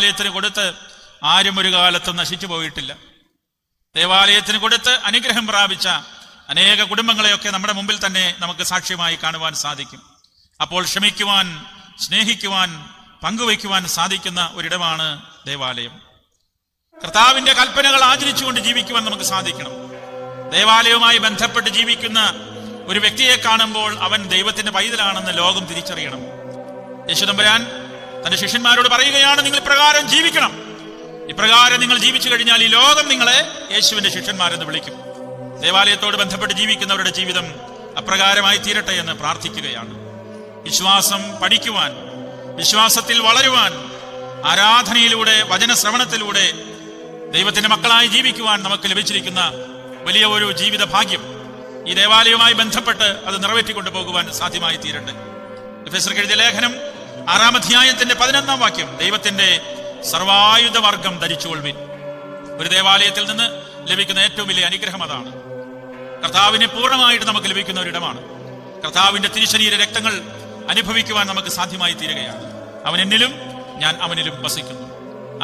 ദേവാലയത്തിന് കൊടുത്ത് ആരും ഒരു കാലത്തും നശിച്ചു പോയിട്ടില്ല. ദേവാലയത്തിന് കൊടുത്ത് അനുഗ്രഹം പ്രാപിച്ച അനേക കുടുംബങ്ങളെയൊക്കെ നമ്മുടെ മുമ്പിൽ തന്നെ നമുക്ക് സാക്ഷ്യമായി കാണുവാൻ സാധിക്കും. അപ്പോൾ ക്ഷമിക്കുവാൻ സ്നേഹിക്കുവാൻ പങ്കുവയ്ക്കുവാൻ സാധിക്കുന്ന ഒരിടമാണ് ദേവാലയം. കർത്താവിന്റെ കൽപ്പനകൾ ആചരിച്ചുകൊണ്ട് ജീവിക്കുവാൻ നമുക്ക് സാധിക്കണം. ദേവാലയവുമായി ബന്ധപ്പെട്ട് ജീവിക്കുന്ന ഒരു വ്യക്തിയെ കാണുമ്പോൾ അവൻ ദൈവത്തിന്റെ പൈതലാണെന്ന് ലോകം തിരിച്ചറിയണം. യേശുദമ്പരാൻ തന്റെ ശിഷ്യന്മാരോട് പറയുകയാണ് നിങ്ങൾ പ്രകാരം ജീവിക്കണം. ഇപ്രകാരം നിങ്ങൾ ജീവിച്ചു കഴിഞ്ഞാൽ ഈ ലോകം നിങ്ങളെ യേശുവിന്റെ ശിഷ്യന്മാരെന്ന് വിളിക്കും. ദേവാലയത്തോട് ബന്ധപ്പെട്ട് ജീവിക്കുന്നവരുടെ ജീവിതം അപ്രകാരമായി തീരട്ടെ എന്ന് പ്രാർത്ഥിക്കുകയാണ്. വിശ്വാസം പഠിക്കുവാൻ വിശ്വാസത്തിൽ വളരുവാൻ ആരാധനയിലൂടെ വചന ശ്രവണത്തിലൂടെ ദൈവത്തിന്റെ മക്കളായി ജീവിക്കുവാൻ നമുക്ക് ലഭിച്ചിരിക്കുന്ന വലിയ ഒരു ജീവിത ഭാഗ്യം ഈ ദേവാലയവുമായി ബന്ധപ്പെട്ട് അത് നിറവേറ്റിക്കൊണ്ടു പോകുവാൻ സാധ്യമായി തീരട്ടെ എഴുതിയ ലേഖനം ആറാം അധ്യായത്തിന്റെ പതിനൊന്നാം വാക്യം. ദൈവത്തിന്റെ സർവായുധ വർഗം ധരിച്ചുകൊള്ളുവിൻ. ഒരു ദേവാലയത്തിൽ നിന്ന് ലഭിക്കുന്ന ഏറ്റവും വലിയ അനുഗ്രഹം അതാണ്. കർത്താവിനെ പൂർണമായിട്ട് നമുക്ക് ലഭിക്കുന്ന ഒരിടമാണ്. കർത്താവിന്റെ തിരുശരീര രക്തങ്ങൾ അനുഭവിക്കുവാൻ നമുക്ക് സാധ്യമായി തീരുകയാണ്. അവൻ എന്നിലും ഞാൻ അവനിലും വസിക്കുന്നു.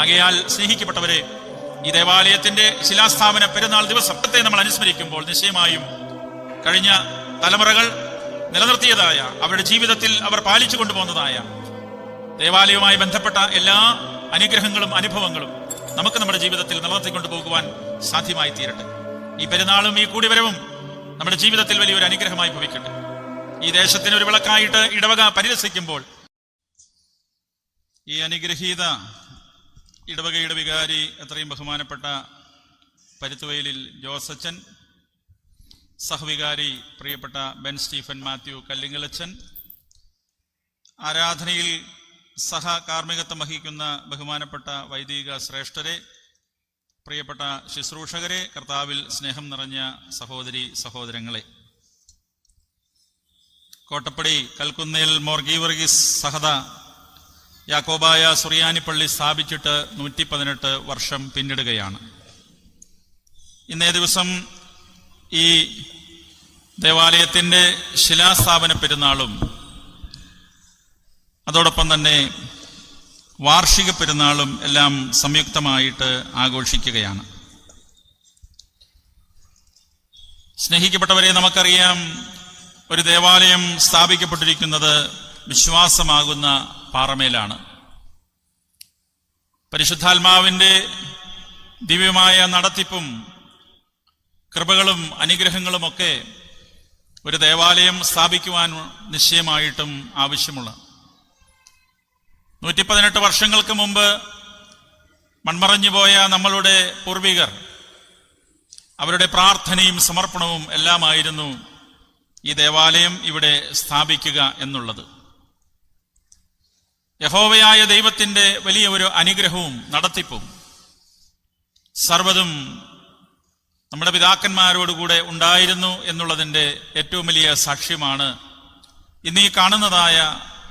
ആകയാൽ സ്നേഹിക്കപ്പെട്ടവരെ ഈ ദേവാലയത്തിന്റെ ശിലാസ്ഥാപന പെരുന്നാൾ ദിവസത്തെ നമ്മൾ അനുസ്മരിക്കുമ്പോൾ നിശ്ചയമായും കഴിഞ്ഞ തലമുറകൾ നിലനിർത്തിയതായ അവരുടെ ജീവിതത്തിൽ അവർ പാലിച്ചു കൊണ്ടുപോകുന്നതായ ദേവാലയവുമായി ബന്ധപ്പെട്ട എല്ലാ അനുഗ്രഹങ്ങളും അനുഭവങ്ങളും നമുക്ക് നമ്മുടെ ജീവിതത്തിൽ നിലനിർത്തിക്കൊണ്ടു പോകുവാൻ സാധ്യമായി തീരട്ടെ. ഈ പെരുന്നാളും ഈ കൂടിവരവും നമ്മുടെ ജീവിതത്തിൽ വലിയൊരു അനുഗ്രഹമായി ഭവിക്കട്ടെ. ഈ ദേശത്തിന് ഒരു വിളക്കായിട്ട് ഇടവക പരിരസിക്കുമ്പോൾ ഈ അനുഗ്രഹീത ഇടവകയുടെ വികാരി അത്രയും ബഹുമാനപ്പെട്ട പരുത്തുവയലിൽ ജോസച്ചൻ സഹവികാരി പ്രിയപ്പെട്ട ബെൻ സ്റ്റീഫൻ മാത്യു കല്ലിങ്ങലച്ചൻ ആരാധനയിൽ സഹ കാർമ്മികത്വം വഹിക്കുന്ന ബഹുമാനപ്പെട്ട വൈദിക ശ്രേഷ്ഠരെ പ്രിയപ്പെട്ട ശുശ്രൂഷകരെ കർത്താവിൽ സ്നേഹം നിറഞ്ഞ സഹോദരി സഹോദരങ്ങളെ. കോട്ടപ്പടി കൽക്കുന്നേൽ മോർഗീവർഗീസ് സഹത യാക്കോബായ സുറിയാനിപ്പള്ളി സ്ഥാപിച്ചിട്ട് നൂറ്റി പതിനെട്ട് വർഷം പിന്നിടുകയാണ്. ഇന്നേ ദിവസം ഈ ദേവാലയത്തിന്റെ ശിലാസ്ഥാപന പെരുന്നാളും അതോടൊപ്പം തന്നെ വാർഷിക പെരുന്നാളും എല്ലാം സംയുക്തമായിട്ട് ആഘോഷിക്കുകയാണ്. സ്നേഹിക്കപ്പെട്ടവരെ നമുക്കറിയാം ഒരു ദേവാലയം സ്ഥാപിക്കപ്പെട്ടിരിക്കുന്നത് വിശ്വാസമാകുന്ന പാറമേലാണ്. പരിശുദ്ധാത്മാവിന്റെ ദിവ്യമായ നടത്തിപ്പും കൃപകളും അനുഗ്രഹങ്ങളുമൊക്കെ ഒരു ദേവാലയം സ്ഥാപിക്കുവാൻ നിശ്ചയമായിട്ടും ആവശ്യമുള്ള നൂറ്റി പതിനെട്ട് വർഷങ്ങൾക്ക് മുമ്പ് മൺമറഞ്ഞു പോയ നമ്മളുടെ പൂർവികർ അവരുടെ പ്രാർത്ഥനയും സമർപ്പണവും എല്ലാമായിരുന്നു ഈ ദേവാലയം ഇവിടെ സ്ഥാപിക്കുക എന്നുള്ളത്. യഹോവയായ ദൈവത്തിന്റെ വലിയ ഒരു അനുഗ്രഹവും നടത്തിപ്പും സർവതും നമ്മുടെ പിതാക്കന്മാരോടുകൂടെ ഉണ്ടായിരുന്നു എന്നുള്ളതിന്റെ ഏറ്റവും വലിയ സാക്ഷ്യമാണ് ഇന്ന് ഈ കാണുന്നതായ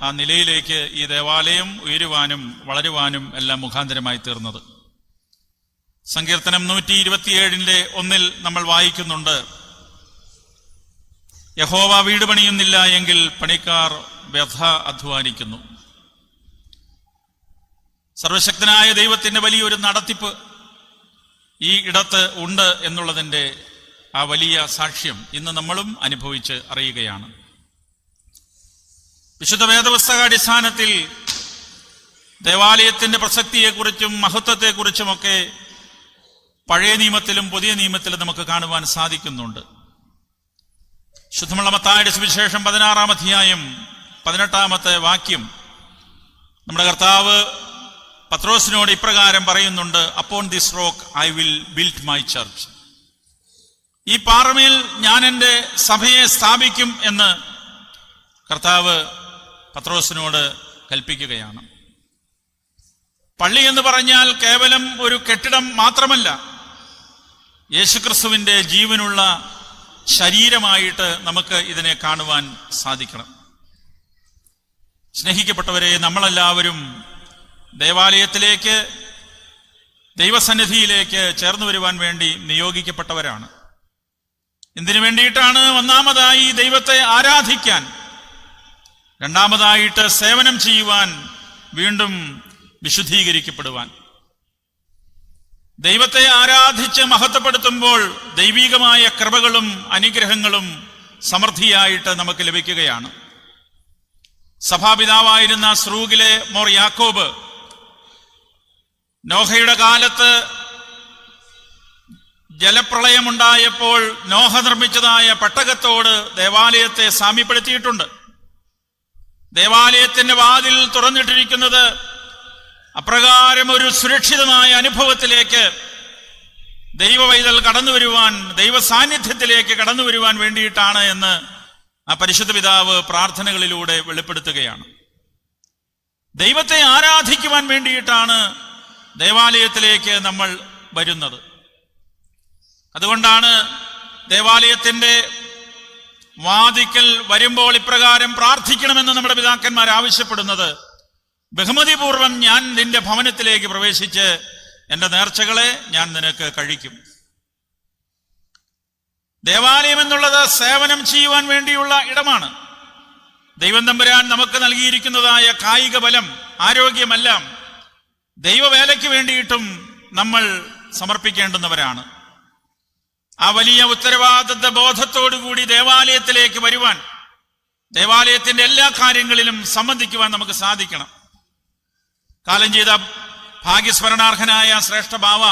ആ നിലയിലേക്ക് ഈ ദേവാലയം ഉയരുവാനും വളരുവാനും എല്ലാം മുഖാന്തരമായി തീർന്നത്. സങ്കീർത്തനം നൂറ്റി ഇരുപത്തിയേഴിന്റെ ഒന്നിൽ നമ്മൾ വായിക്കുന്നുണ്ട് യഹോവ വീട് പണിയുന്നില്ല എങ്കിൽ പണിക്കാർ വ്യഥ അധ്വാനിക്കുന്നു. സർവശക്തനായ ദൈവത്തിന്റെ വലിയൊരു നടത്തിപ്പ് ഈ ഇടത്ത് ഉണ്ട് എന്നുള്ളതിന്റെ ആ വലിയ സാക്ഷ്യം ഇന്ന് നമ്മളും അനുഭവിച്ച് അറിയുകയാണ്. വിശുദ്ധ വേദപുസ്തക അടിസ്ഥാനത്തിൽ ദേവാലയത്തിന്റെ പ്രസക്തിയെക്കുറിച്ചും മഹത്വത്തെക്കുറിച്ചുമൊക്കെ പഴയ നിയമത്തിലും പുതിയ നിയമത്തിലും നമുക്ക് കാണുവാൻ സാധിക്കുന്നുണ്ട്. ശുദ്ധമുള്ള മത്തായുടെ സുവിശേഷം പതിനാറാം അധ്യായം പതിനെട്ടാമത്തെ വാക്യം. നമ്മുടെ കർത്താവ് പത്രോസിനോട് ഇപ്രകാരം പറയുന്നുണ്ട് upon this rock I will build my church ഈ പാറമയിൽ ഞാൻ എന്റെ സഭയെ സ്ഥാപിക്കും എന്ന് കർത്താവ് പത്രോസിനോട് കൽപ്പിക്കുകയാണ്. പള്ളി എന്ന് പറഞ്ഞാൽ കേവലം ഒരു കെട്ടിടം മാത്രമല്ല യേശുക്രിസ്തുവിന്റെ ജീവനുള്ള ശരീരമായിട്ട് നമുക്ക് ഇതിനെ കാണുവാൻ സാധിക്കണം. സ്നേഹിക്കപ്പെട്ടവരെ നമ്മളെല്ലാവരും ദേവാലയത്തിലേക്ക് ദൈവസന്നിധിയിലേക്ക് ചേർന്നു വരുവാൻ വേണ്ടി നിയോഗിക്കപ്പെട്ടവരാണ്. എന്തിനു വേണ്ടിയിട്ടാണ് ഒന്നാമതായി ദൈവത്തെ ആരാധിക്കാൻ രണ്ടാമതായിട്ട് സേവനം ചെയ്യുവാൻ വീണ്ടും വിശുദ്ധീകരിക്കപ്പെടുവാൻ. ദൈവത്തെ ആരാധിച്ച് മഹത്വപ്പെടുത്തുമ്പോൾ ദൈവികമായ കൃപകളും അനുഗ്രഹങ്ങളും സമൃദ്ധിയായിട്ട് നമുക്ക് ലഭിക്കുകയാണ്. സഭാപിതാവായിരുന്ന സ്രൂഗിലെ മോർ യാക്കോബ് നോഹയുടെ കാലത്ത് ജലപ്രളയമുണ്ടായപ്പോൾ നോഹ നിർമ്മിച്ചതായ പട്ടകത്തോട് ദേവാലയത്തെ സാമ്യപ്പെടുത്തിയിട്ടുണ്ട്. ദേവാലയത്തിന്റെ വാതിൽ തുറന്നിട്ടിരിക്കുന്നത് അപ്രകാരം ഒരു സുരക്ഷിതമായ അനുഭവത്തിലേക്ക് ദൈവവൈതൽ കടന്നു വരുവാൻ ദൈവ സാന്നിധ്യത്തിലേക്ക് കടന്നു വരുവാൻ വേണ്ടിയിട്ടാണ് എന്ന് ആ പരിശുദ്ധ പിതാവ് പ്രാർത്ഥനകളിലൂടെ വെളിപ്പെടുത്തുകയാണ്. ദൈവത്തെ ആരാധിക്കുവാൻ വേണ്ടിയിട്ടാണ് ദേവാലയത്തിലേക്ക് നമ്മൾ വരുന്നത്. അതുകൊണ്ടാണ് ദേവാലയത്തിന്റെ വാതിക്കൽ വരുമ്പോൾ ഇപ്രകാരം പ്രാർത്ഥിക്കണമെന്ന് നമ്മുടെ പിതാക്കന്മാർ ആവശ്യപ്പെടുന്നത്. ബഹുമതിപൂർവം ഞാൻ നിന്റെ ഭവനത്തിലേക്ക് പ്രവേശിച്ച് എന്റെ നേർച്ചകളെ ഞാൻ നിനക്ക് കഴിക്കും. ദേവാലയം എന്നുള്ളത് സേവനം ചെയ്യുവാൻ വേണ്ടിയുള്ള ഇടമാണ്. ദൈവം തമ്പുരാൻ നമുക്ക് നൽകിയിരിക്കുന്നതായ കായിക ബലം ആരോഗ്യമെല്ലാം ദൈവവേലയ്ക്ക് വേണ്ടിയിട്ടും നമ്മൾ സമർപ്പിക്കേണ്ടുന്നവരാണ്. ആ വലിയ ഉത്തരവാദിത്വ ബോധത്തോടുകൂടി ദേവാലയത്തിലേക്ക് വരുവാൻ ദേവാലയത്തിന്റെ എല്ലാ കാര്യങ്ങളിലും സംബന്ധിക്കുവാൻ നമുക്ക് സാധിക്കണം. കാലം ചെയ്ത ഭാഗ്യസ്മരണാർഹനായ ശ്രേഷ്ഠ ബാവ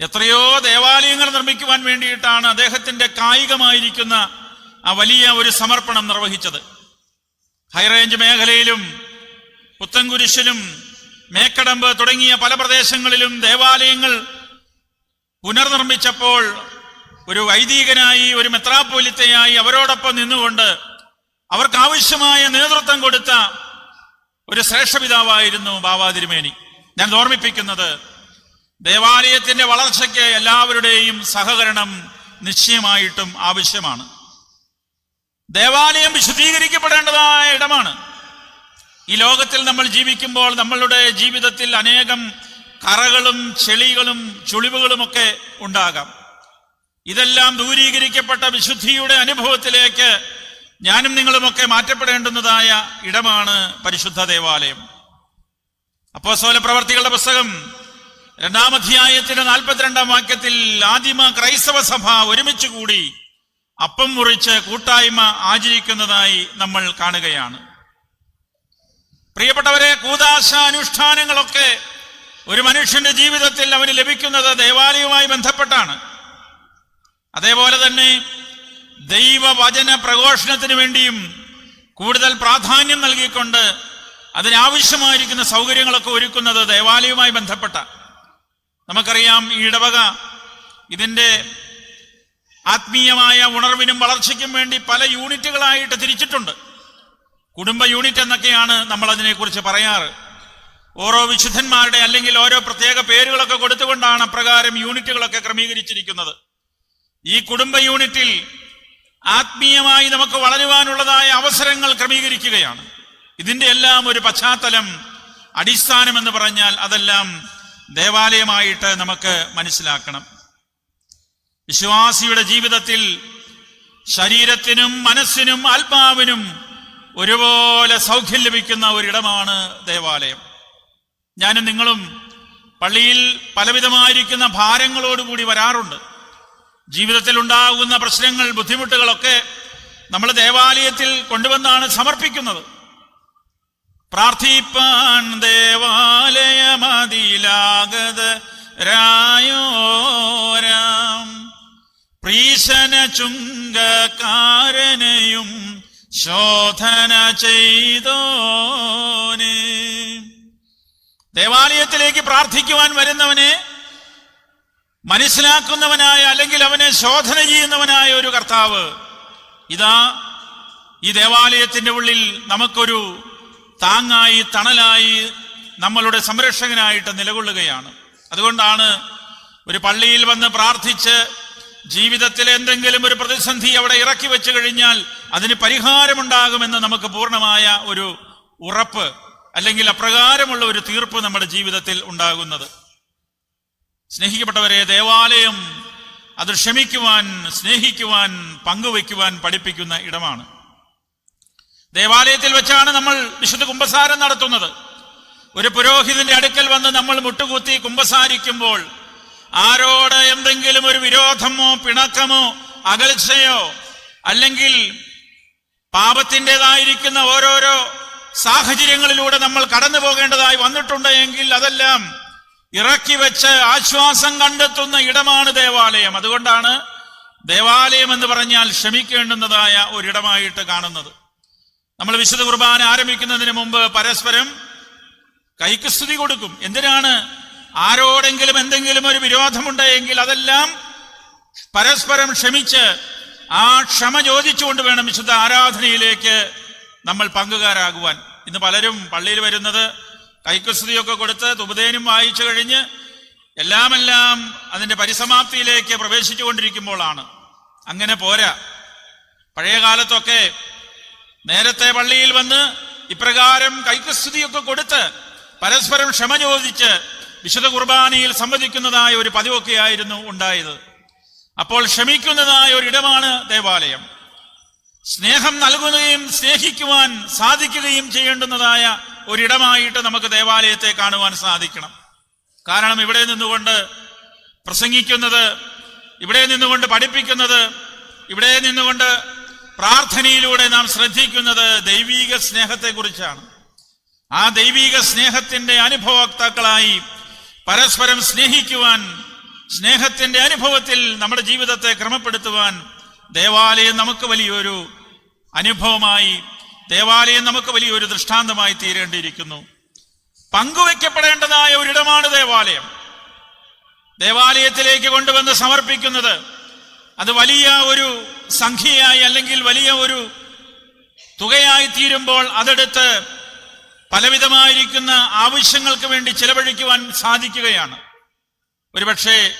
എത്രയോ ദേവാലയങ്ങൾ നിർമ്മിക്കുവാൻ വേണ്ടിയിട്ടാണ് അദ്ദേഹത്തിന്റെ കായികമായിരിക്കുന്ന ആ വലിയ ഒരു സമർപ്പണം നിർവഹിച്ചത്. ഹൈറേഞ്ച് മേഖലയിലും പുത്തൻകുരിശിലും മേക്കടമ്പ് തുടങ്ങിയ പല പ്രദേശങ്ങളിലും ദേവാലയങ്ങൾ പുനർനിർമ്മിച്ചപ്പോൾ ഒരു വൈദികനായി ഒരു മെത്രാപ്പൊലിത്തയായി അവരോടൊപ്പം നിന്നുകൊണ്ട് അവർക്ക് ആവശ്യമായ നേതൃത്വം കൊടുത്ത ഒരു ശ്രേഷ്ഠപിതാവായിരുന്നു ബാബാ തിരുമേനി. ഞാൻ ഓർമ്മിപ്പിക്കുന്നത് ദേവാലയത്തിന്റെ വളർച്ചയ്ക്ക് എല്ലാവരുടെയും സഹകരണം നിശ്ചയമായിട്ടും ആവശ്യമാണ്. ദേവാലയം വിശുദ്ധീകരിക്കപ്പെടേണ്ടതായ ഇടമാണ്. ഈ ലോകത്തിൽ നമ്മൾ ജീവിക്കുമ്പോൾ നമ്മളുടെ ജീവിതത്തിൽ അനേകം കറകളും ചെളികളും ചുളിവുകളുമൊക്കെ ഉണ്ടാകാം. ഇതെല്ലാം ദൂരീകരിക്കപ്പെട്ട വിശുദ്ധിയുടെ അനുഭവത്തിലേക്ക് ഞാനും നിങ്ങളുമൊക്കെ മാറ്റപ്പെടേണ്ടുന്നതായ ഇടമാണ് പരിശുദ്ധ ദേവാലയം. അപ്പോസോല പ്രവർത്തികളുടെ പുസ്തകം രണ്ടാം അധ്യായത്തിന്റെ നാൽപ്പത്തിരണ്ടാം വാക്യത്തിൽ ആദിമ ക്രൈസ്തവ സഭ ഒരുമിച്ച് കൂടി അപ്പം മുറിച്ച് കൂട്ടായ്മ ആചരിക്കുന്നതായി നമ്മൾ കാണുകയാണ്. പ്രിയപ്പെട്ടവരെ കൂതാശ അനുഷ്ഠാനങ്ങളൊക്കെ ഒരു മനുഷ്യന്റെ ജീവിതത്തിൽ അവന് ലഭിക്കുന്നത് ദേവാലയവുമായി ബന്ധപ്പെട്ടാണ്. അതേപോലെ തന്നെ ദൈവവചന പ്രഘോഷണത്തിന് വേണ്ടിയും കൂടുതൽ പ്രാധാന്യം നൽകിക്കൊണ്ട് അതിനാവശ്യമായിരിക്കുന്ന സൗകര്യങ്ങളൊക്കെ ഒരുക്കുന്നത് ദേവാലയവുമായി ബന്ധപ്പെട്ട. നമുക്കറിയാം ഈ ഇടവക ഇതിന്റെ ആത്മീയമായ ഉണർവിനും വളർച്ചയ്ക്കും വേണ്ടി പല യൂണിറ്റുകളായിട്ട് തിരിച്ചിട്ടുണ്ട്. കുടുംബ യൂണിറ്റ് എന്നൊക്കെയാണ് നമ്മൾ അതിനെക്കുറിച്ച് പറയാറ്. ഓരോ വിശുദ്ധന്മാരുടെ അല്ലെങ്കിൽ ഓരോ പ്രത്യേക പേരുകളൊക്കെ കൊടുത്തുകൊണ്ടാണ് അപ്രകാരം യൂണിറ്റുകളൊക്കെ ക്രമീകരിച്ചിരിക്കുന്നത്. ഈ കുടുംബ യൂണിറ്റിൽ ആത്മീയമായി നമുക്ക് വളരുവാനുള്ളതായ അവസരങ്ങൾ ക്രമീകരിക്കുകയാണ്. ഇതിന്റെ എല്ലാം ഒരു പശ്ചാത്തലം അടിസ്ഥാനം എന്ന് പറഞ്ഞാൽ അതെല്ലാം ദേവാലയമായിട്ട് നമുക്ക് മനസ്സിലാക്കണം. വിശ്വാസിയുടെ ജീവിതത്തിൽ ശരീരത്തിനും മനസ്സിനും ആത്മാവിനും ഒരുപോലെ സൗഖ്യം ലഭിക്കുന്ന ഒരിടമാണ് ദേവാലയം. ഞാനും നിങ്ങളും പള്ളിയിൽ പലവിധമായിരിക്കുന്ന ഭാരങ്ങളോടുകൂടി വരാറുണ്ട്. ജീവിതത്തിൽ ഉണ്ടാകുന്ന പ്രശ്നങ്ങൾ ബുദ്ധിമുട്ടുകളൊക്കെ നമ്മൾ ദേവാലയത്തിൽ കൊണ്ടുവന്നാണ് സമർപ്പിക്കുന്നത്. പ്രാർത്ഥിപ്പാൻ ദേവാലയമതിലാകത് രായോരാം. പ്രീശന ചുങ്കക്കാരനെയും ശോധന ചെയ്തോനെ. ദേവാലയത്തിലേക്ക് പ്രാർത്ഥിക്കുവാൻ വരുന്നവനെ മനസ്സിലാക്കുന്നവനായ അല്ലെങ്കിൽ അവനെ ശോധന ചെയ്യുന്നവനായ ഒരു കർത്താവ്. ഇതാ ഈ ദേവാലയത്തിന്റെ ഉള്ളിൽ നമുക്കൊരു താങ്ങായി തണലായി നമ്മളുടെ സംരക്ഷകനായിട്ട് നിലകൊള്ളുകയാണ്. അതുകൊണ്ടാണ് ഒരു പള്ളിയിൽ വന്ന് പ്രാർത്ഥിച്ച് ജീവിതത്തിൽ എന്തെങ്കിലും ഒരു പ്രതിസന്ധി അവിടെ ഇറക്കി വെച്ച് കഴിഞ്ഞാൽ അതിന് പരിഹാരമുണ്ടാകുമെന്ന് നമുക്ക് പൂർണമായ ഒരു ഉറപ്പ് അല്ലെങ്കിൽ അപ്രകാരമുള്ള ഒരു തീർപ്പ് നമ്മുടെ ജീവിതത്തിൽ ഉണ്ടാകുന്നത്. സ്നേഹിക്കപ്പെട്ടവരെ ദേവാലയം അത് ക്ഷമിക്കുവാൻ സ്നേഹിക്കുവാൻ പങ്കുവയ്ക്കുവാൻ പഠിപ്പിക്കുന്ന ഇടമാണ്. ദേവാലയത്തിൽ വെച്ചാണ് നമ്മൾ വിശുദ്ധ കുംഭസാരം നടത്തുന്നത്. ഒരു പുരോഹിതന്റെ അടുക്കൽ വന്ന് നമ്മൾ മുട്ടുകുത്തി കുമ്പസാരിക്കുമ്പോൾ ആരോട് എന്തെങ്കിലും ഒരു വിരോധമോ പിണക്കമോ അകൽച്ചയോ അല്ലെങ്കിൽ പാപത്തിന്റെതായിരിക്കുന്ന ഓരോരോ സാഹചര്യങ്ങളിലൂടെ നമ്മൾ കടന്നു പോകേണ്ടതായി വന്നിട്ടുണ്ട് എങ്കിൽ അതെല്ലാം ഇറക്കി വെച്ച് ആശ്വാസം കണ്ടെത്തുന്ന ഇടമാണ് ദേവാലയം. അതുകൊണ്ടാണ് ദേവാലയം എന്ന് പറഞ്ഞാൽ ക്ഷമിക്കേണ്ടുന്നതായ ഒരിടമായിട്ട് കാണുന്നത്. നമ്മൾ വിശുദ്ധ കുർബാന ആരംഭിക്കുന്നതിന് മുമ്പ് പരസ്പരം കൈക്ക് സ്തുതി കൊടുക്കും. എന്തിനാണ്? ആരോടെങ്കിലും എന്തെങ്കിലും ഒരു വിരോധമുണ്ടെങ്കിൽ അതെല്ലാം പരസ്പരം ക്ഷമിച്ച് ആ ക്ഷമ ചോദിച്ചുകൊണ്ട് വേണം വിശുദ്ധ ആരാധനയിലേക്ക് നമ്മൾ പങ്കുകാരാകുവാൻ. ഇന്ന് പലരും പള്ളിയിൽ വരുന്നത് കൈക്കുസ്തുതിയൊക്കെ കൊടുത്ത് തുപതേനും വായിച്ചു കഴിഞ്ഞ് എല്ലാമെല്ലാം അതിന്റെ പരിസമാപ്തിയിലേക്ക് പ്രവേശിച്ചു കൊണ്ടിരിക്കുമ്പോഴാണ് അങ്ങനെ പോരാ. പഴയ കാലത്തൊക്കെ നേരത്തെ പള്ളിയിൽ വന്ന് ഇപ്രകാരം കൈക്കുസ്തുതിയൊക്കെ കൊടുത്ത് പരസ്പരം ക്ഷമ ചോദിച്ച് വിശുദ്ധ കുർബാനയിൽ സംവദിക്കുന്നതായ ഒരു പതിവൊക്കെ ആയിരുന്നു ഉണ്ടായത്. അപ്പോൾ ക്ഷമിക്കുന്നതായ ഒരിടമാണ് ദേവാലയം. സ്നേഹം നൽകുകയും സ്നേഹിക്കുവാൻ സാധിക്കുകയും ചെയ്യേണ്ടുന്നതായ ഒരിടമായിട്ട് നമുക്ക് ദേവാലയത്തെ കാണുവാൻ സാധിക്കണം. കാരണം ഇവിടെ നിന്നുകൊണ്ട് പ്രസംഗിക്കുന്നത് ഇവിടെ നിന്നുകൊണ്ട് പഠിപ്പിക്കുന്നത് ഇവിടെ നിന്നുകൊണ്ട് പ്രാർത്ഥനയിലൂടെ നാം ശ്രദ്ധിക്കുന്നത് ദൈവീക സ്നേഹത്തെക്കുറിച്ചാണ്. ആ ദൈവീക സ്നേഹത്തിന്റെ അനുഭവക്താക്കളായി പരസ്പരം സ്നേഹിക്കുവാൻ സ്നേഹത്തിന്റെ അനുഭവത്തിൽ നമ്മുടെ ജീവിതത്തെ ക്രമപ്പെടുത്തുവാൻ ദേവാലയം നമുക്ക് വലിയൊരു അനുഭവമായി ദേവാലയം നമുക്ക് വലിയൊരു ദൃഷ്ടാന്തമായി തീരേണ്ടിയിരിക്കുന്നു. പങ്കുവെക്കപ്പെടേണ്ടതായ ഒരിടമാണ് ദേവാലയം. ദേവാലയത്തിലേക്ക് കൊണ്ടുവന്ന് സമർപ്പിക്കുന്നത് അത് വലിയ ഒരു സംഖ്യയായി അല്ലെങ്കിൽ വലിയ ഒരു തുകയായി തീരുമ്പോൾ അതെടുത്ത് പലവിധമായിരിക്കുന്ന ആവശ്യങ്ങൾക്ക് വേണ്ടി ചെലവഴിക്കുവാൻ സാധിക്കുകയാണ്. ഒരുപക്ഷെ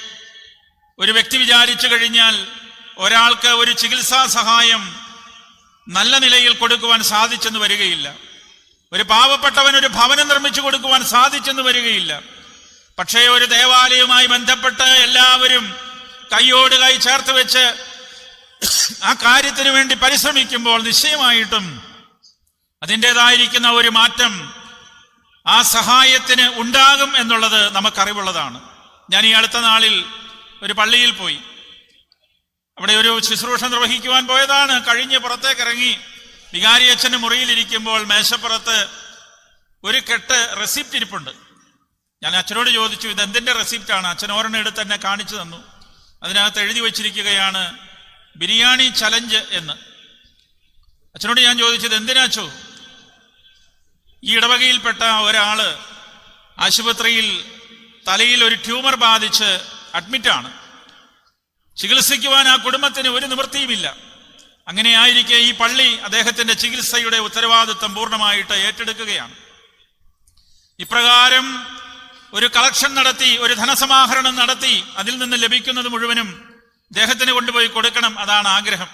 ഒരു വ്യക്തി വിചാരിച്ചു കഴിഞ്ഞാൽ ഒരാൾക്ക് ഒരു ചികിത്സാ സഹായം നല്ല നിലയിൽ കൊടുക്കുവാൻ സാധിച്ചെന്ന് വരികയില്ല. ഒരു പാവപ്പെട്ടവൻ ഒരു ഭവനം നിർമ്മിച്ചു കൊടുക്കുവാൻ സാധിച്ചെന്ന് വരികയില്ല. പക്ഷേ ഒരു ദേവാലയവുമായി ബന്ധപ്പെട്ട് എല്ലാവരും കൈയോട് കൈ ചേർത്ത് വെച്ച് ആ കാര്യത്തിന് വേണ്ടി പരിശ്രമിക്കുമ്പോൾ നിശ്ചയമായിട്ടും അതിന്റെതായിരിക്കുന്ന ഒരു മാറ്റം ആ സഹായത്തിന് ഉണ്ടാകും എന്നുള്ളത് നമുക്കറിവുള്ളതാണ്. ഞാൻ ഈ അടുത്ത നാളിൽ ഒരു പള്ളിയിൽ പോയി. അവിടെ ഒരു ശുശ്രൂഷ നിർവഹിക്കുവാൻ പോയതാണ്. കഴിഞ്ഞ് പുറത്തേക്ക് ഇറങ്ങി വികാരി അച്ഛന്റെ മുറിയിലിരിക്കുമ്പോൾ മേശപ്പുറത്ത് ഒരു കെട്ട് റെസിപ്റ്റ് ഇരിപ്പുണ്ട്. ഞാൻ അച്ഛനോട് ചോദിച്ചു ഇത് എന്തിന്റെ റെസിപ്റ്റ് ആണ്? അച്ഛൻ ഓരോ എടുത്ത് എന്നെ കാണിച്ചു തന്നു. അതിനകത്ത് എഴുതി വച്ചിരിക്കുകയാണ് ബിരിയാണി ചലഞ്ച് എന്ന്. അച്ഛനോട് ഞാൻ ചോദിച്ചത് എന്തിനാച്ചോ ഈ ഇടവകയിൽപ്പെട്ട ഒരാൾ ആശുപത്രിയിൽ തലയിൽ ഒരു ട്യൂമർ ബാധിച്ച് അഡ്മിറ്റാണ് ചികിത്സിക്കുവാൻ ആ കുടുംബത്തിന് ഒരു നിവൃത്തിയുമില്ല. അങ്ങനെയായിരിക്കെ ഈ പള്ളി അദ്ദേഹത്തിന്റെ ചികിത്സയുടെ ഉത്തരവാദിത്വം പൂർണമായിട്ട് ഏറ്റെടുക്കുകയാണ്. ഇപ്രകാരം ഒരു കളക്ഷൻ നടത്തി ഒരു ധനസമാഹരണം നടത്തി അതിൽ നിന്ന് ലഭിക്കുന്നത് മുഴുവനും അദ്ദേഹത്തിന് കൊണ്ടുപോയി കൊടുക്കണം അതാണ് ആഗ്രഹം.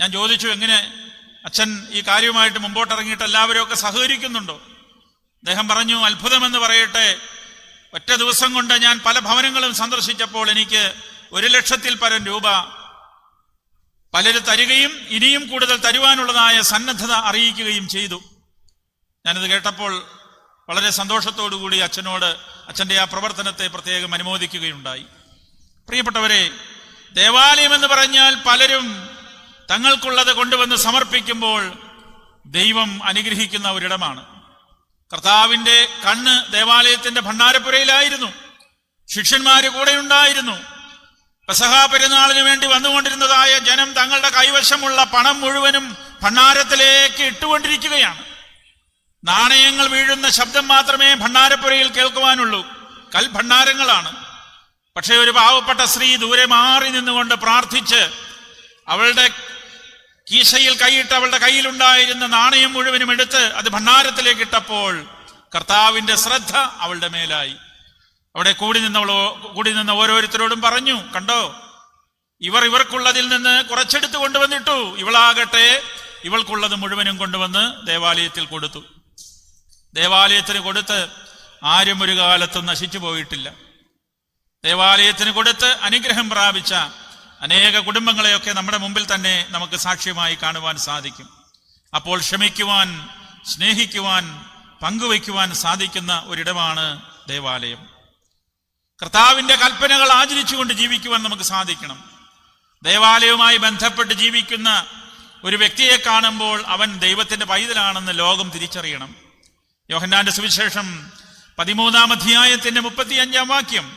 ഞാൻ ചോദിച്ചു എങ്ങനെ? അച്ഛൻ ഈ കാര്യവുമായിട്ട് മുമ്പോട്ടിറങ്ങിയിട്ട് എല്ലാവരും ഒക്കെ സഹകരിക്കുന്നുണ്ടോ? അദ്ദേഹം പറഞ്ഞു അത്ഭുതമെന്ന് പറയട്ടെ. ഒറ്റ ദിവസം കൊണ്ട് ഞാൻ പല ഭവനങ്ങളും സന്ദർശിച്ചപ്പോൾ എനിക്ക് ഒരു ലക്ഷത്തിൽ പരം രൂപ പലര് തരികയും ഇനിയും കൂടുതൽ തരുവാനുള്ളതായ സന്നദ്ധത അറിയിക്കുകയും ചെയ്തു. ഞാനത് കേട്ടപ്പോൾ വളരെ സന്തോഷത്തോടുകൂടി അച്ഛനോട് അച്ഛന്റെ ആ പ്രവർത്തനത്തെ പ്രത്യേകം അനുമോദിക്കുകയുണ്ടായി. പ്രിയപ്പെട്ടവരെ ദേവാലയം എന്ന് പറഞ്ഞാൽ പലരും തങ്ങൾക്കുള്ളത് കൊണ്ടുവന്ന് സമർപ്പിക്കുമ്പോൾ ദൈവം അനുഗ്രഹിക്കുന്ന ഒരിടമാണ്. കർത്താവിന്റെ കണ്ണ് ദേവാലയത്തിന്റെ ഭണ്ഡാരപ്പുരയിലായിരുന്നു. ശിഷ്യന്മാര് കൂടെ ഉണ്ടായിരുന്നു പെസഹ പെരുന്നാളിന് വേണ്ടി വന്നുകൊണ്ടിരുന്നതായ ജനം തങ്ങളുടെ കൈവശമുള്ള പണം മുഴുവനും ഭണ്ഡാരത്തിലേക്ക് ഇട്ടുകൊണ്ടിരിക്കുകയാണ്. നാണയങ്ങൾ വീഴുന്ന ശബ്ദം മാത്രമേ ഭണ്ഡാരപ്പുരയിൽ കേൾക്കുവാനുള്ളൂ. കൽ കൽഭണ്ഡാരങ്ങളാണ് പക്ഷേ ഒരു പാവപ്പെട്ട സ്ത്രീ ദൂരെ മാറി നിന്നുകൊണ്ട് പ്രാർത്ഥിച്ച് അവളുടെ കീശയിൽ കൈയിട്ട് അവളുടെ കയ്യിലുണ്ടായിരുന്ന നാണയം മുഴുവനും എടുത്ത് അത് ഭണ്ഡാരത്തിലേക്ക് ഇട്ടപ്പോൾ കർത്താവിന്റെ ശ്രദ്ധ അവളുടെ മേലായി. അവിടെ കൂടി നിന്നവളോ കൂടി നിന്ന ഓരോരുത്തരോടും പറഞ്ഞു കണ്ടോ ഇവർ ഇവർക്കുള്ളതിൽ നിന്ന് കുറച്ചെടുത്ത് കൊണ്ടുവന്നിട്ടു. ഇവളാകട്ടെ ഇവൾക്കുള്ളത് മുഴുവനും കൊണ്ടുവന്ന് ദേവാലയത്തിൽ കൊടുത്തു. ദേവാലയത്തിന് കൊടുത്ത് ആരും ഒരു കാലത്തും നശിച്ചു പോയിട്ടില്ല. ദേവാലയത്തിന് കൊടുത്ത് അനുഗ്രഹം പ്രാപിച്ച അനേക കുടുംബങ്ങളെയൊക്കെ നമ്മുടെ മുമ്പിൽ തന്നെ നമുക്ക് സാക്ഷ്യമായി കാണുവാൻ സാധിക്കും. അപ്പോൾ ക്ഷമിക്കുവാൻ സ്നേഹിക്കുവാൻ പങ്കുവയ്ക്കുവാൻ സാധിക്കുന്ന ഒരിടമാണ് ദേവാലയം. കർത്താവിന്റെ കൽപ്പനകൾ ആചരിച്ചുകൊണ്ട് ജീവിക്കുവാൻ നമുക്ക് സാധിക്കണം. ദേവാലയവുമായി ബന്ധപ്പെട്ട് ജീവിക്കുന്ന ഒരു വ്യക്തിയെ കാണുമ്പോൾ അവൻ ദൈവത്തിന്റെ പൈതലാണെന്ന് ലോകം തിരിച്ചറിയണം. യോഹന്നാന്റെ സുവിശേഷം പതിമൂന്നാം അധ്യായത്തിന്റെ മുപ്പത്തിയഞ്ചാം വാക്യം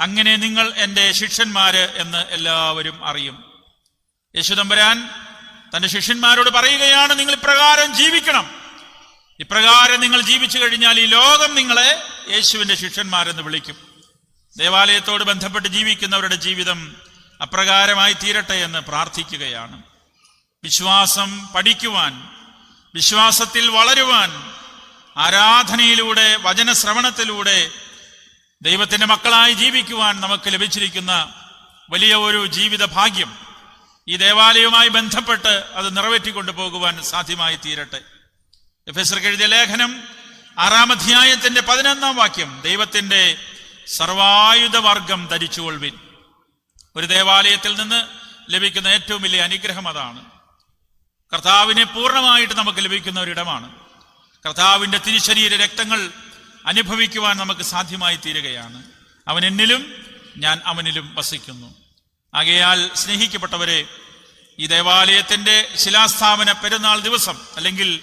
അങ്ങനെ നിങ്ങൾ എന്റെ ശിഷ്യന്മാര് എന്ന് എല്ലാവരും അറിയും. യേശുദമ്പരാൻ തന്റെ ശിഷ്യന്മാരോട് പറയുകയാണ് നിങ്ങൾ ഇപ്രകാരം ജീവിക്കണം. ഇപ്രകാരം നിങ്ങൾ ജീവിച്ചു കഴിഞ്ഞാൽ ഈ ലോകം നിങ്ങളെ യേശുവിന്റെ ശിഷ്യന്മാരെന്ന് വിളിക്കും. ദേവാലയത്തോട് ബന്ധപ്പെട്ട് ജീവിക്കുന്നവരുടെ ജീവിതം അപ്രകാരമായി തീരട്ടെ എന്ന് പ്രാർത്ഥിക്കുകയാണ്. വിശ്വാസം പഠിക്കുവാൻ വിശ്വാസത്തിൽ വളരുവാൻ ആരാധനയിലൂടെ വചനശ്രവണത്തിലൂടെ ദൈവത്തിന്റെ മക്കളായി ജീവിക്കുവാൻ നമുക്ക് ലഭിച്ചിരിക്കുന്ന വലിയ ഒരു ജീവിത ഭാഗ്യം ഈ ദേവാലയവുമായി ബന്ധപ്പെട്ട് അത് നിറവേറ്റിക്കൊണ്ടു പോകുവാൻ സാധ്യമായി തീരട്ടെ എഫ് എസ് എഴുതിയ ലേഖനം ആറാം അധ്യായത്തിന്റെ പതിനൊന്നാം വാക്യം ദൈവത്തിന്റെ സർവായുധ വർഗം ധരിച്ചുകൊള്ളുവിൻ. ഒരു ദേവാലയത്തിൽ നിന്ന് ലഭിക്കുന്ന ഏറ്റവും വലിയ അനുഗ്രഹം അതാണ്. കർത്താവിനെ പൂർണമായിട്ട് നമുക്ക് ലഭിക്കുന്ന ഒരിടമാണ്. കർത്താവിന്റെ തിരിശരീര രക്തങ്ങൾ അനുഭവിക്കുവാൻ നമുക്ക് സാധ്യമായി തീരുകയാണ്. അവൻ എന്നിലും ഞാൻ അവനിലും വസിക്കുന്നു. ആകയാൽ സ്നേഹിക്കപ്പെട്ടവരെ ഈ ദേവാലയത്തിന്റെ ശിലാസ്ഥാപന പെരുന്നാൾ ദിവസം അല്ലെങ്കിൽ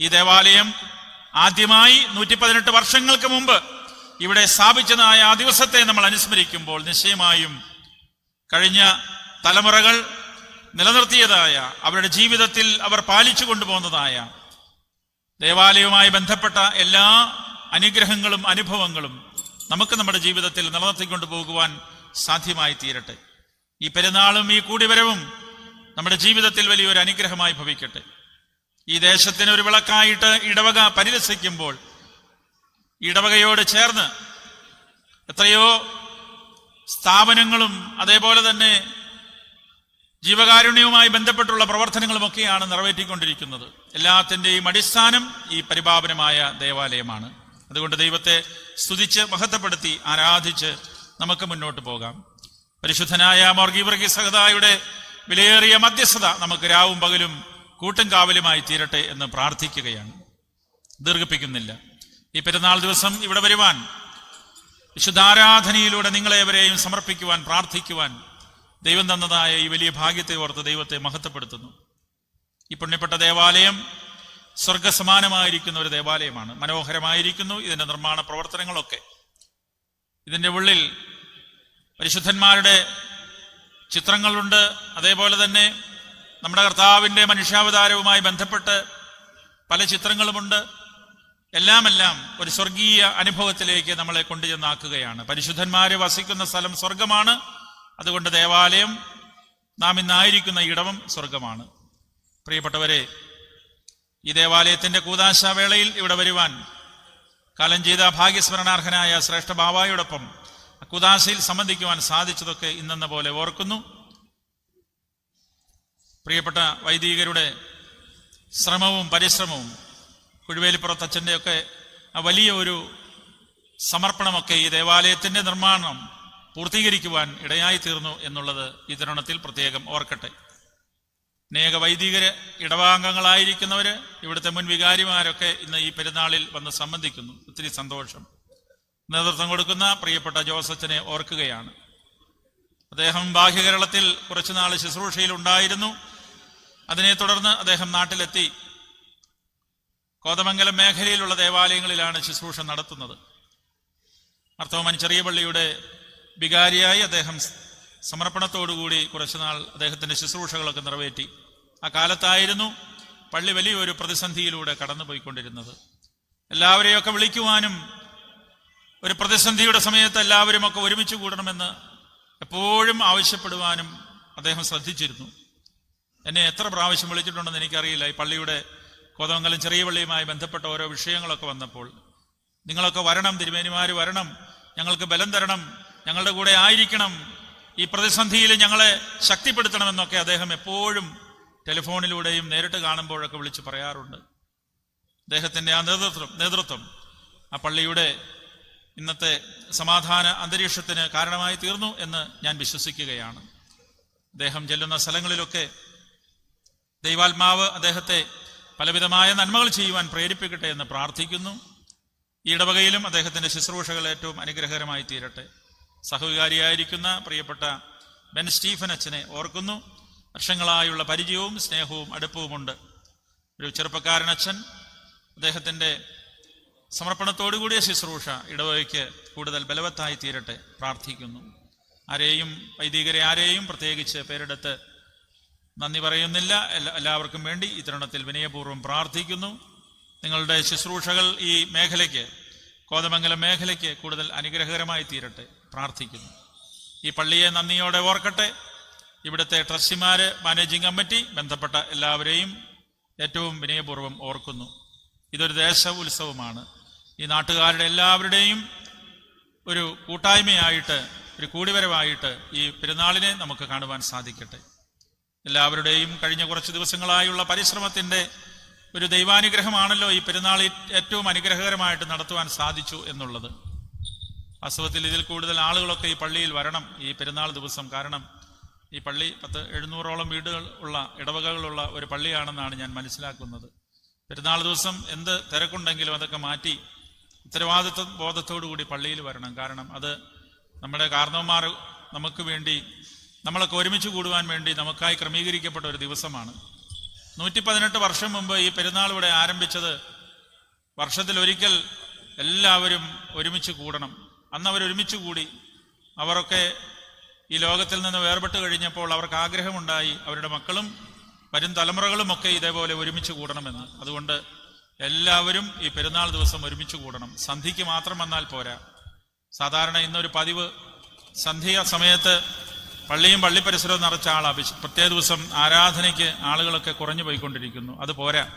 ഈ ദേവാലയം ആദ്യമായി നൂറ്റി പതിനെട്ട് വർഷങ്ങൾക്ക് മുമ്പ് ഇവിടെ സ്ഥാപിച്ചതായ ആ ദിവസത്തെ നമ്മൾ അനുസ്മരിക്കുമ്പോൾ നിശ്ചയമായും കഴിഞ്ഞ തലമുറകൾ നിലനിർത്തിയതായ അവരുടെ ജീവിതത്തിൽ അവർ പാലിച്ചു കൊണ്ടുപോകുന്നതായ ദേവാലയവുമായി ബന്ധപ്പെട്ട എല്ലാ അനുഗ്രഹങ്ങളും അനുഭവങ്ങളും നമുക്ക് നമ്മുടെ ജീവിതത്തിൽ നിലനിർത്തിക്കൊണ്ടു പോകുവാൻ സാധ്യമായി തീരട്ടെ ഈ പെരുന്നാളും ഈ കൂടിവരവും നമ്മുടെ ജീവിതത്തിൽ വലിയൊരു അനുഗ്രഹമായി ഭവിക്കട്ടെ. ഈ ദേശത്തിന് ഒരു വിളക്കായിട്ട് ഇടവക പരിരസിക്കുമ്പോൾ ഇടവകയോട് ചേർന്ന് എത്രയോ സ്ഥാപനങ്ങളും അതേപോലെ തന്നെ ജീവകാരുണ്യവുമായി ബന്ധപ്പെട്ടുള്ള പ്രവർത്തനങ്ങളുമൊക്കെയാണ് നിറവേറ്റിക്കൊണ്ടിരിക്കുന്നത്. എല്ലാത്തിന്റെയും അടിസ്ഥാനം ഈ പരിപാവനമായ ദേവാലയമാണ്. അതുകൊണ്ട് ദൈവത്തെ സ്തുതിച്ച് മഹത്വപ്പെടുത്തി ആരാധിച്ച് നമുക്ക് മുന്നോട്ട് പോകാം. പരിശുദ്ധനായ മോർഗീവർഗി സഹതായുടെ വിലയേറിയ മധ്യസ്ഥത നമുക്ക് രാവും പകലും കൂട്ടും കാവലുമായി തീരട്ടെ എന്ന് പ്രാർത്ഥിക്കുകയാണ്. ദീർഘിപ്പിക്കുന്നില്ല. ഈ പെരുന്നാൾ ദിവസം ഇവിടെ വരുവാൻ വിശുദ്ധാരാധനയിലൂടെ നിങ്ങളെവരെയും സമർപ്പിക്കുവാൻ പ്രാർത്ഥിക്കുവാൻ ദൈവം തന്നതായ ഈ വലിയ ഭാഗ്യത്തെ ഓർത്ത് ദൈവത്തെ മഹത്വപ്പെടുത്തുന്നു. ഈ പുണ്യപ്പെട്ട ദേവാലയം സ്വർഗസമാനമായിരിക്കുന്ന ഒരു ദേവാലയമാണ്. മനോഹരമായിരിക്കുന്നു. ഇതിന്റെ നിർമ്മാണ പ്രവർത്തനങ്ങളൊക്കെ. ഇതിന്റെ ഉള്ളിൽ പരിശുദ്ധന്മാരുടെ ചിത്രങ്ങളുണ്ട്. അതേപോലെ തന്നെ നമ്മുടെ കർത്താവിന്റെ മനുഷ്യാവതാരവുമായി ബന്ധപ്പെട്ട് പല ചിത്രങ്ങളുമുണ്ട്. എല്ലാമെല്ലാം ഒരു സ്വർഗീയ അനുഭവത്തിലേക്ക് നമ്മളെ കൊണ്ടുചെന്നാക്കുകയാണ്. പരിശുദ്ധന്മാര് വസിക്കുന്ന സ്ഥലം സ്വർഗമാണ്. അതുകൊണ്ട് ദേവാലയം നാം ഇന്നായിരിക്കുന്ന ഇടവും സ്വർഗമാണ്. പ്രിയപ്പെട്ടവരെ ഈ ദേവാലയത്തിന്റെ കൂതാശാവേളയിൽ ഇവിടെ വരുവാൻ കാലം ചെയ്ത ഭാഗ്യസ്മരണാർഹനായ ശ്രേഷ്ഠ ബാബായോടൊപ്പം കുദാശയിൽ സംബന്ധിക്കുവാൻ സാധിച്ചതൊക്കെ ഇന്നെന്ന പോലെ ഓർക്കുന്നു. പ്രിയപ്പെട്ട വൈദികരുടെ ശ്രമവും പരിശ്രമവും കുഴുവേലിപ്പുറത്തച്ഛന്റെയൊക്കെ ആ വലിയ ഒരു സമർപ്പണമൊക്കെ ഈ ദേവാലയത്തിന്റെ നിർമ്മാണം പൂർത്തീകരിക്കുവാൻ ഇടയായി തീർന്നു എന്നുള്ളത് ഈ തരുണത്തിൽ പ്രത്യേകം ഓർക്കട്ടെ. അനേക വൈദികര് ഇടവാംഗങ്ങളായിരിക്കുന്നവർ ഇവിടുത്തെ മുൻ വികാരിമാരൊക്കെ ഇന്ന് ഈ പെരുന്നാളിൽ വന്ന് സംബന്ധിക്കുന്നു. ഒത്തിരി സന്തോഷം. നേതൃത്വം കൊടുക്കുന്ന പ്രിയപ്പെട്ട ജോസച്ചനെ ഓർക്കുകയാണ്. അദ്ദേഹം ബാഹ്യകേരളത്തിൽ കുറച്ചുനാൾ ശുശ്രൂഷയിൽ ഉണ്ടായിരുന്നു അതിനെ തുടർന്ന് അദ്ദേഹം നാട്ടിലെത്തി. കോതമംഗലം മേഖലയിലുള്ള ദേവാലയങ്ങളിലാണ് ശുശ്രൂഷ നടത്തുന്നത്. അർത്ഥവമൻ ചെറിയ പള്ളിയുടെ വികാരിയായി അദ്ദേഹം സമർപ്പണത്തോടുകൂടി കുറച്ചുനാൾ അദ്ദേഹത്തിന്റെ ശുശ്രൂഷകളൊക്കെ നിറവേറ്റി. ആ കാലത്തായിരുന്നു പള്ളി വലിയൊരു പ്രതിസന്ധിയിലൂടെ കടന്നുപോയിക്കൊണ്ടിരുന്നത്. എല്ലാവരെയൊക്കെ വിളിക്കുവാനും ഒരു പ്രതിസന്ധിയുടെ സമയത്ത് എല്ലാവരും ഒക്കെ ഒരുമിച്ച് കൂടണമെന്ന് എപ്പോഴും ആവശ്യപ്പെടുവാനും അദ്ദേഹം ശ്രദ്ധിച്ചിരുന്നു. എന്നെ എത്ര പ്രാവശ്യം വിളിച്ചിട്ടുണ്ടെന്ന് എനിക്കറിയില്ല. ഈ പള്ളിയുടെ കോതമംഗലം ചെറിയ പള്ളിയുമായി ബന്ധപ്പെട്ട ഓരോ വിഷയങ്ങളൊക്കെ വന്നപ്പോൾ നിങ്ങളൊക്കെ വരണം തിരുമേനിമാർ വരണം ഞങ്ങൾക്ക് ബലം തരണം ഞങ്ങളുടെ കൂടെ ആയിരിക്കണം ഈ പ്രതിസന്ധിയിൽ ഞങ്ങളെ ശക്തിപ്പെടുത്തണമെന്നൊക്കെ അദ്ദേഹം എപ്പോഴും ടെലിഫോണിലൂടെയും നേരിട്ട് കാണുമ്പോഴൊക്കെ വിളിച്ച് പറയാറുണ്ട്. അദ്ദേഹത്തിന്റെ ആ നേതൃത്വം നേതൃത്വം ആ പള്ളിയുടെ ഇന്നത്തെ സമാധാന അന്തരീക്ഷത്തിന് കാരണമായി തീർന്നു എന്ന് ഞാൻ വിശ്വസിക്കുകയാണ്. അദ്ദേഹം ചെല്ലുന്ന സ്ഥലങ്ങളിലൊക്കെ ദൈവാത്മാവ് അദ്ദേഹത്തെ പലവിധമായ നന്മകൾ ചെയ്യുവാൻ പ്രേരിപ്പിക്കട്ടെ എന്ന് പ്രാർത്ഥിക്കുന്നു. ഈ ഇടവകയിലും അദ്ദേഹത്തിന്റെ ശുശ്രൂഷകൾ ഏറ്റവും അനുഗ്രഹകരമായി തീരട്ടെ. സഹവികാരിയായിരിക്കുന്ന പ്രിയപ്പെട്ട ബെൻ സ്റ്റീഫൻ അച്ഛനെ ഓർക്കുന്നു. വർഷങ്ങളായുള്ള പരിചയവും സ്നേഹവും അടുപ്പവുമുണ്ട്. ഒരു ചെറുപ്പക്കാരൻ അച്ഛൻ അദ്ദേഹത്തിന്റെ സമർപ്പണത്തോടുകൂടിയ ശുശ്രൂഷ ഇടവകയ്ക്ക് കൂടുതൽ ബലവത്തായി തീരട്ടെ പ്രാർത്ഥിക്കുന്നു. ആരെയും വൈദികരെ ആരെയും പ്രത്യേകിച്ച് പേരെടുത്ത് നന്ദി പറയുന്നില്ല. എല്ലാവർക്കും വേണ്ടി ഇത്തരണത്തിൽ തരുണത്തിൽ വിനയപൂർവം പ്രാർത്ഥിക്കുന്നു. നിങ്ങളുടെ ശുശ്രൂഷകൾ ഈ മേഖലയ്ക്ക് കോതമംഗലം മേഖലയ്ക്ക് കൂടുതൽ അനുഗ്രഹകരമായി തീരട്ടെ. പ്രാർത്ഥിക്കുന്നു. ഈ പള്ളിയെ നന്ദിയോടെ ഓർക്കട്ടെ. ഇവിടുത്തെ ട്രസ്റ്റിമാര് മാനേജിംഗ് കമ്മിറ്റി ബന്ധപ്പെട്ട എല്ലാവരെയും ഏറ്റവും വിനയപൂർവം ഓർക്കുന്നു. ഇതൊരു ദേശ ഉത്സവമാണ്. ഈ നാട്ടുകാരുടെ എല്ലാവരുടെയും ഒരു കൂട്ടായ്മയായിട്ട് ഒരു കൂടിവരവായിട്ട് ഈ പെരുന്നാളിനെ നമുക്ക് കാണുവാൻ സാധിക്കട്ടെ. എല്ലാവരുടെയും കഴിഞ്ഞ കുറച്ച് ദിവസങ്ങളായുള്ള പരിശ്രമത്തിന്റെ ഒരു ദൈവാനുഗ്രഹമാണല്ലോ ഈ പെരുന്നാൾ ഏറ്റവും അനുഗ്രഹകരമായിട്ട് നടത്തുവാൻ സാധിച്ചു എന്നുള്ളത്. വാസ്തവത്തിൽ ഇതിൽ കൂടുതൽ ആളുകളൊക്കെ ഈ പള്ളിയിൽ വരണം ഈ പെരുന്നാൾ ദിവസം കാരണം ഈ പള്ളി പത്ത് എഴുന്നൂറോളം വീടുകൾ ഉള്ള ഇടവകകളുള്ള ഒരു പള്ളിയാണെന്നാണ് ഞാൻ മനസ്സിലാക്കുന്നത്. പെരുന്നാൾ ദിവസം എന്ത് തിരക്കുണ്ടെങ്കിലും അതൊക്കെ മാറ്റി ഉത്തരവാദിത്വ ബോധത്തോടു കൂടി പള്ളിയിൽ വരണം. കാരണം അത് നമ്മുടെ കാരണവന്മാർ നമുക്ക് വേണ്ടി നമ്മളൊക്കെ ഒരുമിച്ച് കൂടുവാൻ വേണ്ടി നമുക്കായി ക്രമീകരിക്കപ്പെട്ട ഒരു ദിവസമാണ്. നൂറ്റി പതിനെട്ട് വർഷം മുമ്പ് ഈ പെരുന്നാൾ ഇവിടെ ആരംഭിച്ചത് വർഷത്തിൽ ഒരിക്കൽ എല്ലാവരും ഒരുമിച്ച് കൂടണം. അന്ന് അവർ ഒരുമിച്ച് കൂടി അവരൊക്കെ ഈ ലോകത്തിൽ നിന്ന് വേർപെട്ട് കഴിഞ്ഞപ്പോൾ അവർക്ക് ആഗ്രഹമുണ്ടായി അവരുടെ മക്കളും വരും തലമുറകളുമൊക്കെ ഇതേപോലെ ഒരുമിച്ച് കൂടണമെന്ന്. അതുകൊണ്ട് എല്ലാവരും ഈ പെരുന്നാൾ ദിവസം ഒരുമിച്ച് കൂടണം. സന്ധിക്ക് മാത്രം വന്നാൽ പോരാ. സാധാരണ ഇന്നൊരു പതിവ്. സന്ധ്യ സമയത്ത് പള്ളിയും പള്ളി പരിസരവും നിറച്ച വിശ്- പ്രത്യേക ദിവസം ആരാധനയ്ക്ക് ആളുകളൊക്കെ കുറഞ്ഞു പോയിക്കൊണ്ടിരിക്കുന്നു. അത് പോരാ.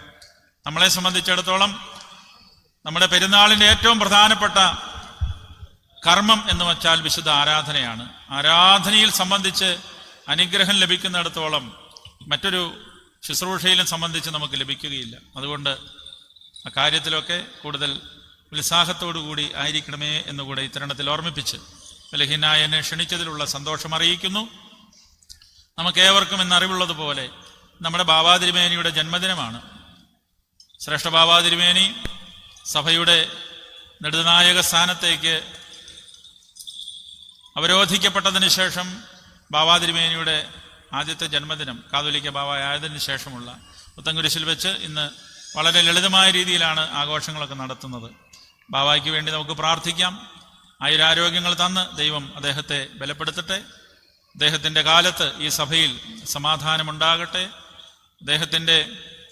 നമ്മളെ സംബന്ധിച്ചിടത്തോളം നമ്മുടെ പെരുന്നാളിന്റെ ഏറ്റവും പ്രധാനപ്പെട്ട കർമ്മം എന്ന് വച്ചാൽ വിശുദ്ധ ആരാധനയാണ്. ആരാധനയിൽ സംബന്ധിച്ച് അനുഗ്രഹം ലഭിക്കുന്നിടത്തോളം മറ്റൊരു ശുശ്രൂഷയിലും സംബന്ധിച്ച് നമുക്ക് ലഭിക്കുകയില്ല. അതുകൊണ്ട് ആ കാര്യത്തിലൊക്കെ കൂടുതൽ ഉത്സാഹത്തോടു കൂടി ആയിരിക്കണമേ എന്നുകൂടെ ഇത്തരണത്തിൽ ഓർമ്മിപ്പിച്ച് ബലഹീനായ എന്നെ ക്ഷണിച്ചതിലുള്ള സന്തോഷം അറിയിക്കുന്നു. നമുക്കേവർക്കും എന്നറിവുള്ളതുപോലെ നമ്മുടെ ബാബാതിരുമേനിയുടെ ജന്മദിനമാണ്. ശ്രേഷ്ഠ ബാബാതിരുമേനി സഭയുടെ നെടുനായക സ്ഥാനത്തേക്ക് അവരോധിക്കപ്പെട്ടതിന് ശേഷം ബാബാതിരുമേനിയുടെ ആദ്യത്തെ ജന്മദിനം കാതോലിക്ക ബാബ ആയതിന് ശേഷമുള്ള പുത്തൻകുരിശിൽ വെച്ച് ഇന്ന് വളരെ ലളിതമായ രീതിയിലാണ് ആഘോഷങ്ങളൊക്കെ നടത്തുന്നത്. ബാബായ്ക്ക് വേണ്ടി നമുക്ക് പ്രാർത്ഥിക്കാം. ആയുരാരോഗ്യങ്ങൾ തന്ന് ദൈവം അദ്ദേഹത്തെ ബലപ്പെടുത്തട്ടെ. അദ്ദേഹത്തിന്റെ കാലത്ത് ഈ സഭയിൽ സമാധാനമുണ്ടാകട്ടെ. അദ്ദേഹത്തിന്റെ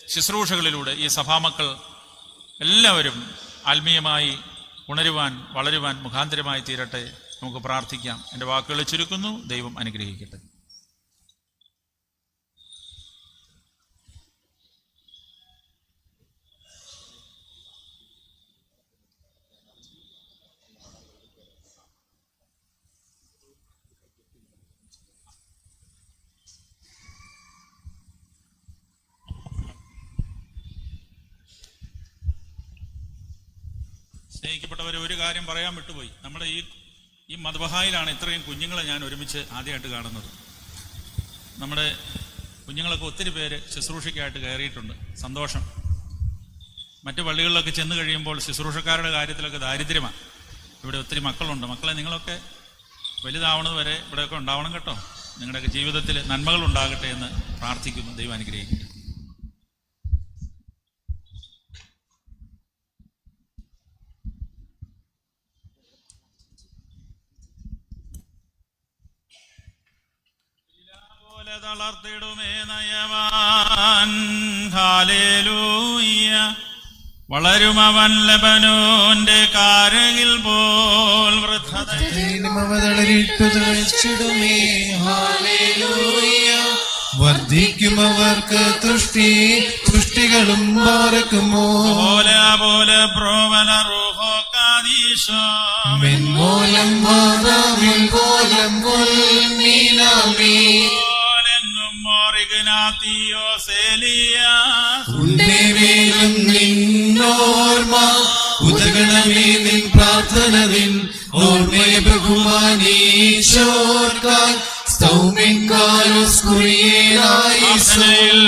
ശുശ്രൂഷകളിലൂടെ ഈ സഭാമക്കൾ എല്ലാവരും ആത്മീയമായി ഉണരുവാൻ വളരുവാൻ മുഖാന്തരമായി തീരട്ടെ. നമുക്ക് പ്രാർത്ഥിക്കാം. എന്റെ വാക്കുകൾ ചുരുക്കുന്നു. ദൈവം അനുഗ്രഹിക്കട്ടെ. സ്നേഹിക്കപ്പെട്ടവർ ഒരു കാര്യം പറയാൻ വിട്ടുപോയി. നമ്മുടെ ഈ ഈ മതബഹായിലാണ് ഇത്രയും കുഞ്ഞുങ്ങളെ ഞാൻ ഒരുമിച്ച് ആദ്യമായിട്ട് കാണുന്നത്. നമ്മുടെ കുഞ്ഞുങ്ങളൊക്കെ ഒത്തിരി പേര് ശുശ്രൂഷയ്ക്കായിട്ട് കയറിയിട്ടുണ്ട്. സന്തോഷം. മറ്റു പള്ളികളിലൊക്കെ ചെന്ന് കഴിയുമ്പോൾ ശുശ്രൂഷക്കാരുടെ കാര്യത്തിലൊക്കെ ദാരിദ്ര്യമാണ് ഇവിടെ ഒത്തിരി മക്കളുണ്ട്. മക്കളെ നിങ്ങളൊക്കെ വലുതാവണത് വരെ ഇവിടെയൊക്കെ ഉണ്ടാവണം കേട്ടോ. നിങ്ങളുടെയൊക്കെ ജീവിതത്തിൽ നന്മകൾ ഉണ്ടാകട്ടെ എന്ന് പ്രാർത്ഥിക്കുന്നു. ദൈവം അനുഗ്രഹിക്കട്ടെ പോലെ തളർത്തിടുമേ നയവാൻ. ഹാലേലൂയ്യ അവൻ ലബനോന്റെ കാരകിൽ പോൽ വൃദ്ധത അവതളിരിട്ടു തളിച്ചിടുമേ ഹാലേലൂയ വർദ്ധിക്കുമവർക്ക് തുഷ്ടി. തുഷ്ടികളും പാർക്കുമോ പോലെ പോലെ പ്രോവല റൂഹോ കാദീശോ മെൻമൂലം മാതാവിൻ മീനാമി പോലെങ്ങും മോറിഗ്നാത്തിയോ സേലിയ ഉണ്ടേവേലും നിന്നോർമ്മ ഉദകണമേ നിൻ പ്രാർത്ഥന നിൻ ഓർമ്മയെ ബഹുമാനീശോർക്കാൻ സൗമിൻകാലോസ് കുറിയേലായി പ്രാർത്ഥനയിൽ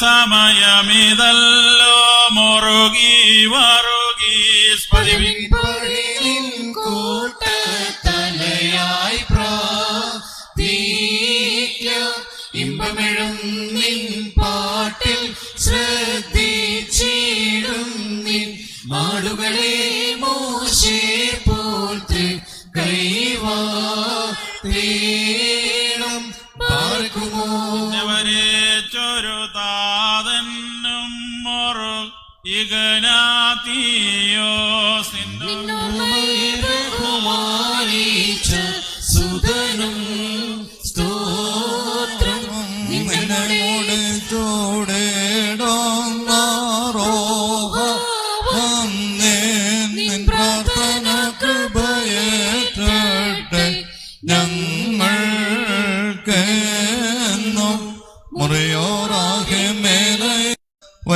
സമയമിതല്ലോ മുറുകി വറുകി പതിവിൻ നിൻ മാടുകളെ മോശേ പോൽത്ത് കൈവാണം പാർക്കുമോ?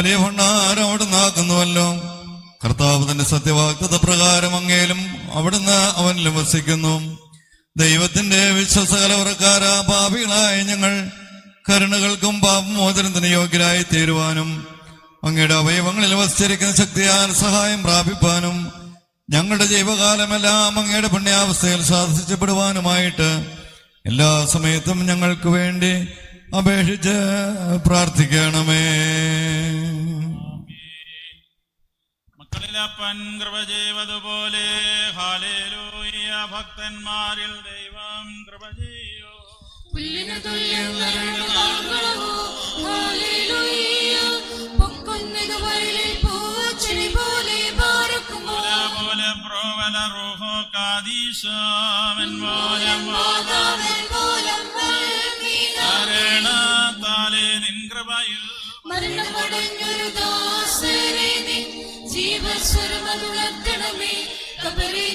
വലിയ ഭണ്ഡാരം അവിടുന്ന് ആക്കുന്നുവല്ലോ. കർത്താവ് തന്റെ സത്യവാക്തത പ്രകാരം അങ്ങേലും അവിടുന്ന് അവൻ വസിക്കുന്നു ദൈവത്തിന്റെ വിശ്വസകലവർക്കാര പാപികളായ ഞങ്ങൾ കരുണകൾക്കും പാപമോചനത്തിന് യോഗ്യരായി തീരുവാനും അങ്ങയുടെ അവയവങ്ങളിൽ വസിച്ചിരിക്കുന്ന ശക്തിയാൽ സഹായം പ്രാപിപ്പാനും ഞങ്ങളുടെ ജൈവകാലമെല്ലാം അങ്ങയുടെ പുണ്യാവസ്ഥയിൽ സാധിച്ചപ്പെടുവാനുമായിട്ട് എല്ലാ സമയത്തും ഞങ്ങൾക്ക് വേണ്ടി അപേക്ഷിച്ച് പ്രാർത്ഥിക്കണമേ. മക്കളിലപ്പൻ കൃപ ചെയ്വതുപോലെ ഹാലേലൂയ ഭക്തന്മാരിൽ ദൈവം കൃപ ചെയ്യൂ. പുല്ലിനു തുല്യം പോലെ പ്രോവല റൂഹോ മാതാവൻ നൽകിയ നിൻ കൃപയിൽ. മരണമടഞ്ഞൊരു ദാസരെ ജീവസ്വരമതുണർത്തണമേ കബറിൽ